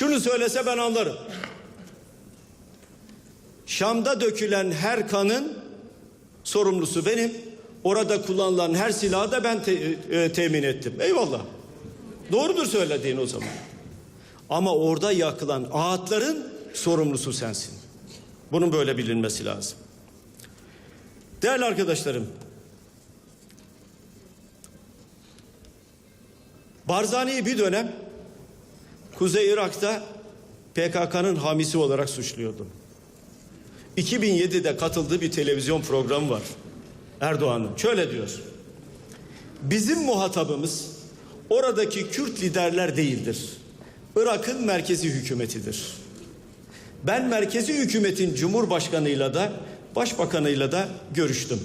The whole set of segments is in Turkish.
Şunu söylese ben anlarım. Şam'da dökülen her kanın sorumlusu benim. Orada kullanılan her silahı da ben te- e, temin ettim. Eyvallah. Doğrudur söylediğin o zaman. Ama orada yakılan ağıtların sorumlusu sensin. Bunun böyle bilinmesi lazım. Değerli arkadaşlarım. Barzani'yi bir dönem Kuzey Irak'ta PKK'nın hamisi olarak suçluyordu. 2007'de katıldığı bir televizyon programı var. Erdoğan'ın. Şöyle diyor. Bizim muhatabımız oradaki Kürt liderler değildir. Irak'ın merkezi hükümetidir. Ben merkezi hükümetin cumhurbaşkanıyla da başbakanıyla da görüştüm.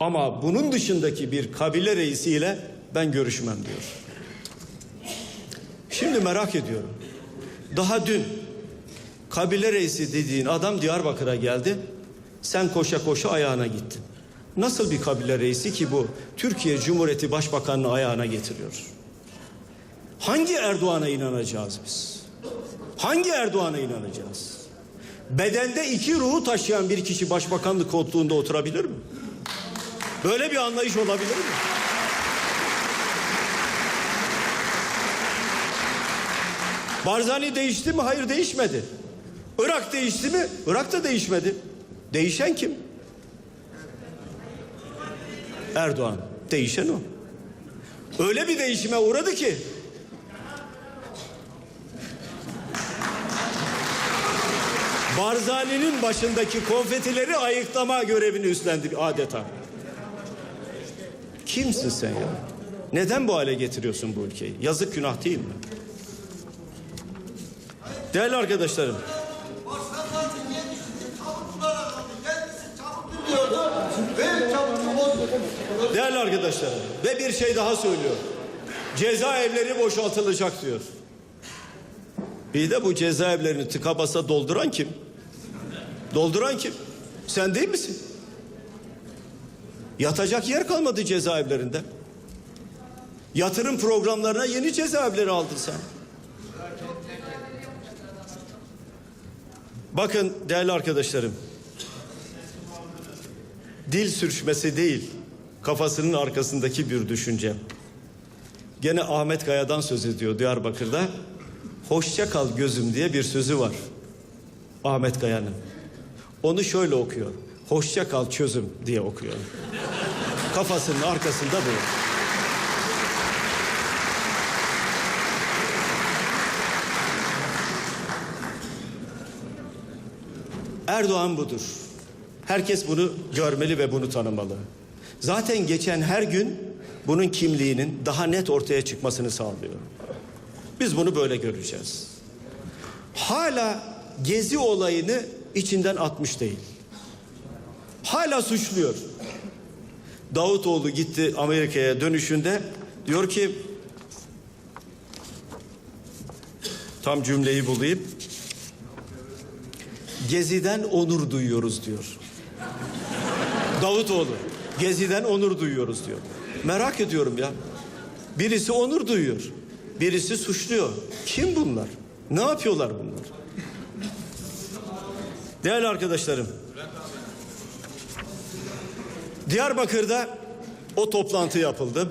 Ama bunun dışındaki bir kabile reisiyle ben görüşmem diyor. Şimdi merak ediyorum. Daha dün kabile reisi dediğin adam Diyarbakır'a geldi. Sen koşa koşa ayağına gittin. Nasıl bir kabile reisi ki bu Türkiye Cumhuriyeti Başbakanı'nı ayağına getiriyor? Hangi Erdoğan'a inanacağız biz? Hangi Erdoğan'a inanacağız? Bedende iki ruhu taşıyan bir kişi başbakanlık koltuğunda oturabilir mi? Böyle bir anlayış olabilir mi? Barzani değişti mi? Hayır değişmedi. Irak değişti mi? Irak da değişmedi. Değişen kim? Erdoğan. Değişen o. Öyle bir değişime uğradı ki Barzani'nin başındaki konfetileri ayıklama görevini üstlendi adeta. Kimsin sen ya? Neden bu hale getiriyorsun bu ülkeyi? Yazık günah değil mi? Çabuk bozdu. değerli arkadaşlarım ve bir şey daha söylüyor. Cezaevleri boşaltılacak diyor. Bir de bu cezaevlerini tıka basa dolduran kim? Dolduran kim? Sen değil misin? Yatacak yer kalmadı cezaevlerinde. Yatırım programlarına yeni cezaevleri aldın sen. Bakın değerli arkadaşlarım. Dil sürçmesi değil, kafasının arkasındaki bir düşünce. Gene Ahmet Kaya'dan söz ediyor Diyarbakır'da. Hoşça kal gözüm diye bir sözü var. Ahmet Kaya'nın. Onu şöyle okuyor. Hoşça kal çözüm diye okuyor. Kafasının arkasında bu. Erdoğan budur. Herkes bunu görmeli ve bunu tanımalı. Zaten geçen her gün bunun kimliğinin daha net ortaya çıkmasını sağlıyor. Biz bunu böyle göreceğiz. Hala gezi olayını içinden atmış değil. Hala suçluyor. Davutoğlu gitti Amerika'ya dönüşünde diyor ki tam cümleyi bulayım. Gezi'den onur duyuyoruz diyor. Davutoğlu. Gezi'den onur duyuyoruz diyor. Merak ediyorum ya. Birisi onur duyuyor. Birisi suçluyor. Kim bunlar? Ne yapıyorlar bunlar? Değerli arkadaşlarım. Diyarbakır'da o toplantı yapıldı.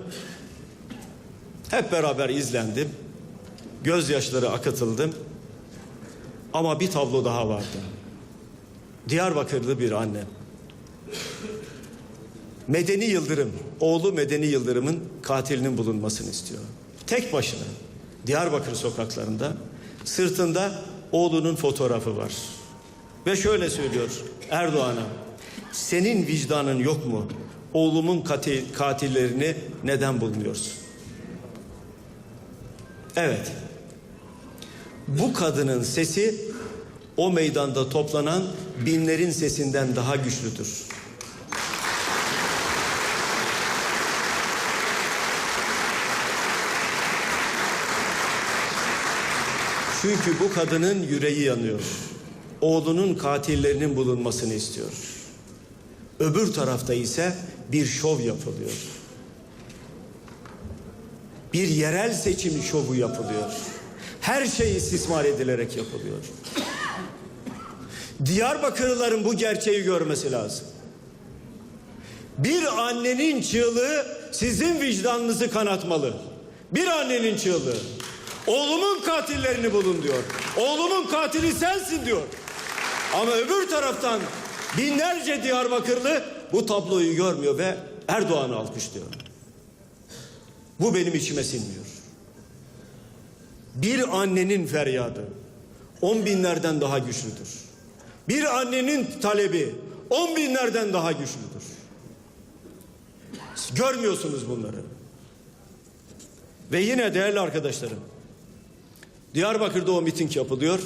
Hep beraber izlendim. Gözyaşları akıtıldı. Ama bir tablo daha vardı. Diyarbakırlı bir anne. Medeni Yıldırım, oğlu Medeni Yıldırım'ın katilinin bulunmasını istiyor. Tek başına Diyarbakır sokaklarında sırtında oğlunun fotoğrafı var. Ve şöyle söylüyor Erdoğan'a. Senin vicdanın yok mu? Oğlumun katil, katillerini neden bulmuyorsun? Evet. Bu kadının sesi o meydanda toplanan binlerin sesinden daha güçlüdür. Çünkü bu kadının yüreği yanıyor. Oğlunun katillerinin bulunmasını istiyor. Öbür tarafta ise bir şov yapılıyor. Bir yerel seçim şovu yapılıyor. Her şey istismar edilerek yapılıyor. Diyarbakırlıların bu gerçeği görmesi lazım. Bir annenin çığlığı sizin vicdanınızı kanatmalı. Bir annenin çığlığı. Oğlumun katillerini bulun diyor. Oğlumun katili sensin diyor. Ama öbür taraftan binlerce Diyarbakırlı bu tabloyu görmüyor ve Erdoğan'ı alkışlıyor. Bu benim içime sinmiyor. Bir annenin feryadı on binlerden daha güçlüdür. Bir annenin talebi on binlerden daha güçlüdür. Görmüyorsunuz bunları. Ve yine değerli arkadaşlarım, Diyarbakır'da o miting yapılıyor,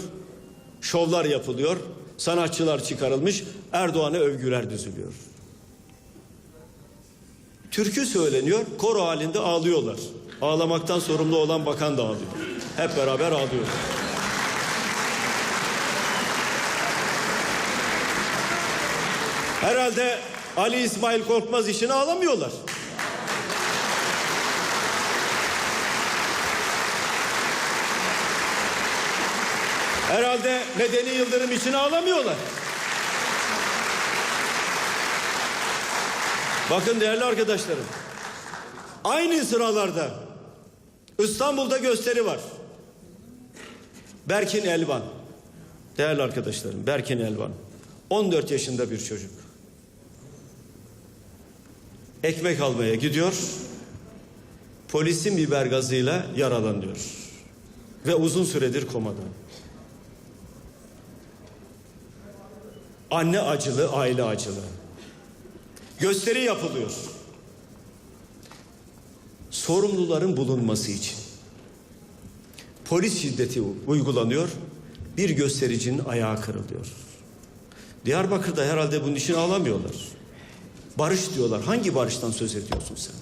şovlar yapılıyor, sanatçılar çıkarılmış, Erdoğan'a övgüler düzülüyor. Türkü söyleniyor, koro halinde ağlıyorlar. Ağlamaktan sorumlu olan bakan da ağlıyor. Hep beraber ağlıyor. Herhalde Ali İsmail Korkmaz için ağlamıyorlar. Herhalde Medeni Yıldırım için ağlamıyorlar. Bakın değerli arkadaşlarım. Aynı sıralarda İstanbul'da gösteri var. Berkin Elvan. Değerli arkadaşlarım Berkin Elvan. 14 yaşında bir çocuk. Ekmek almaya gidiyor. Polisin biber gazıyla yaralanıyor. Ve uzun süredir komada. Anne acılı, aile acılı. Gösteri yapılıyor. Sorumluların bulunması için. Polis şiddeti uygulanıyor. Bir göstericinin ayağı kırılıyor. Diyarbakır'da herhalde bunun için ağlamıyorlar. Barış diyorlar. Hangi barıştan söz ediyorsun sen?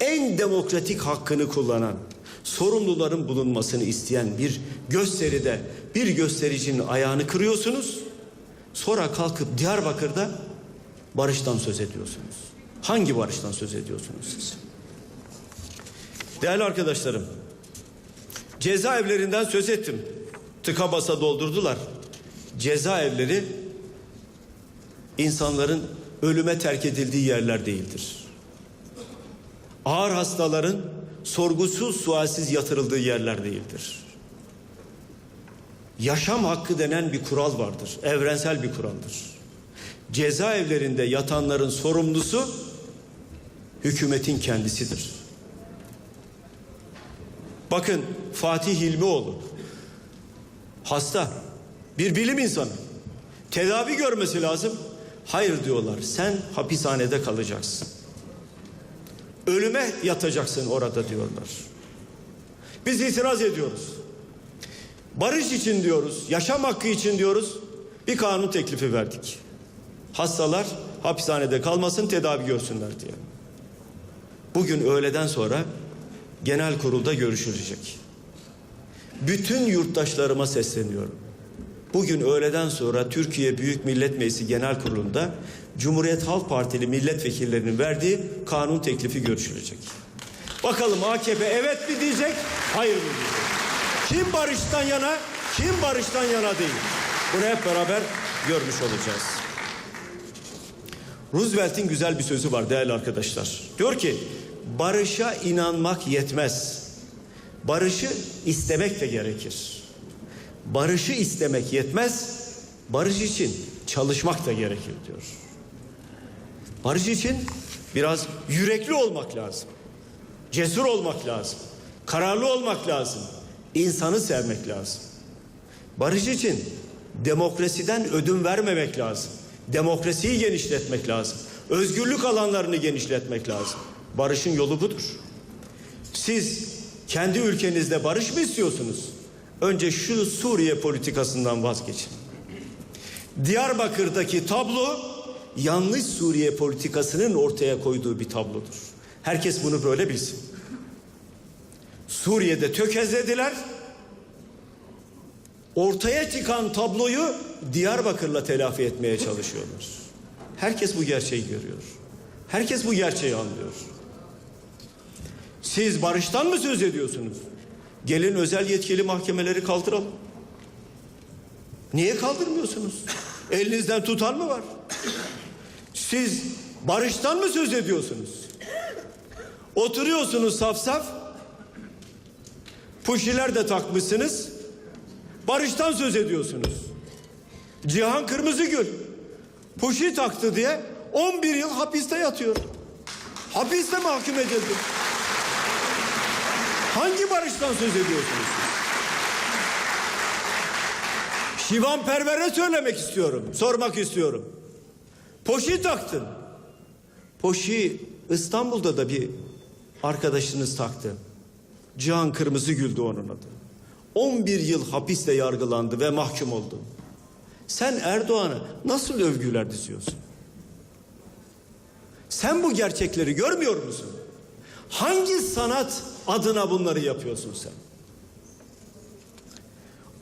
En demokratik hakkını kullanan, sorumluların bulunmasını isteyen bir gösteride bir göstericinin ayağını kırıyorsunuz. Sonra kalkıp Diyarbakır'da barıştan söz ediyorsunuz. Hangi barıştan söz ediyorsunuz siz? Değerli arkadaşlarım, cezaevlerinden söz ettim. Tıka basa doldurdular. Cezaevleri insanların ölüme terk edildiği yerler değildir. Ağır hastaların sorgusuz sualsiz yatırıldığı yerler değildir. Yaşam hakkı denen bir kural vardır. Evrensel bir kuraldır. Cezaevlerinde yatanların sorumlusu hükümetin kendisidir. Bakın Fatih Hilmioğlu hasta bir bilim insanı tedavi görmesi lazım. Hayır diyorlar sen hapishanede kalacaksın. Ölüme yatacaksın orada diyorlar. Biz itiraz ediyoruz. Barış için diyoruz, yaşam hakkı için diyoruz. Bir kanun teklifi verdik. Hastalar hapishanede kalmasın, tedavi görsünler diye. Bugün öğleden sonra genel kurulda görüşülecek. Bütün yurttaşlarıma sesleniyorum. Bugün öğleden sonra Türkiye Büyük Millet Meclisi Genel Kurulu'nda Cumhuriyet Halk Partili milletvekillerinin verdiği kanun teklifi görüşülecek. Bakalım AKP evet mi diyecek, hayır mı diyecek? Kim barıştan yana, kim barıştan yana değil. Bunu hep beraber görmüş olacağız. Roosevelt'in güzel bir sözü var değerli arkadaşlar. Diyor ki barışa inanmak yetmez. Barışı istemek de gerekir. Barışı istemek yetmez. Barış için çalışmak da gerekir diyor. Barış için biraz yürekli olmak lazım. Cesur olmak lazım. Kararlı olmak lazım. İnsanı sevmek lazım. Barış için demokrasiden ödün vermemek lazım. Demokrasiyi genişletmek lazım. Özgürlük alanlarını genişletmek lazım. Barışın yolu budur. Siz kendi ülkenizde barış mı istiyorsunuz? Önce şu Suriye politikasından vazgeçin. Diyarbakır'daki tablo yanlış Suriye politikasının ortaya koyduğu bir tablodur. Herkes bunu böyle bilsin. Suriye'de tökezlediler. Ortaya çıkan tabloyu Diyarbakır'la telafi etmeye çalışıyorlar. Herkes bu gerçeği görüyor. Herkes bu gerçeği anlıyor. Siz barıştan mı söz ediyorsunuz? Gelin özel yetkili mahkemeleri kaldıralım. Niye kaldırmıyorsunuz? Elinizden tutan mı var? Siz barıştan mı söz ediyorsunuz? Oturuyorsunuz saf saf. Puşiler de takmışsınız. Barıştan söz ediyorsunuz. Cihan Kırmızıgül puşi taktı diye 11 yıl hapiste yatıyor. Hapiste mahkum edildi. Hangi barıştan söz ediyorsunuz siz? Şivan Perver'e söylemek istiyorum. Sormak istiyorum. Poşi taktın. Poşi İstanbul'da da bir arkadaşınız taktı. Cihan Kırmızıgül'dü onun adı. 11 yıl hapiste yargılandı ve mahkum oldu. Sen Erdoğan'a nasıl övgüler diziyorsun? Sen bu gerçekleri görmüyor musun? Hangi sanat adına bunları yapıyorsun sen?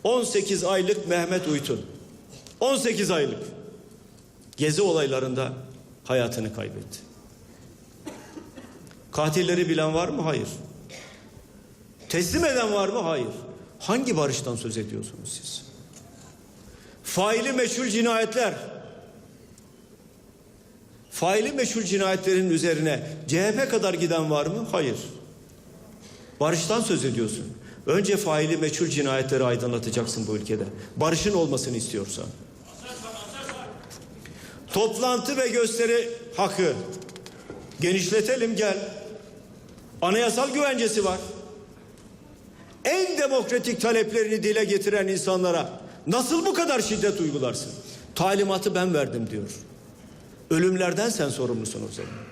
18 aylık Mehmet Uytun. 18 aylık. Gezi olaylarında hayatını kaybetti. Katilleri bilen var mı? Hayır. Teslim eden var mı? Hayır. Hangi barıştan söz ediyorsunuz siz? Faili meşhur cinayetler. Faili meşhur cinayetlerin üzerine CHP kadar giden var mı? Hayır. Barıştan söz ediyorsun. Önce faili meçhul cinayetleri aydınlatacaksın bu ülkede. Barışın olmasını istiyorsan. Toplantı ve gösteri hakkı genişletelim gel. Anayasal güvencesi var. En demokratik taleplerini dile getiren insanlara nasıl bu kadar şiddet uygularsın? Talimatı ben verdim diyor. Ölümlerden sen sorumlusun o zaman.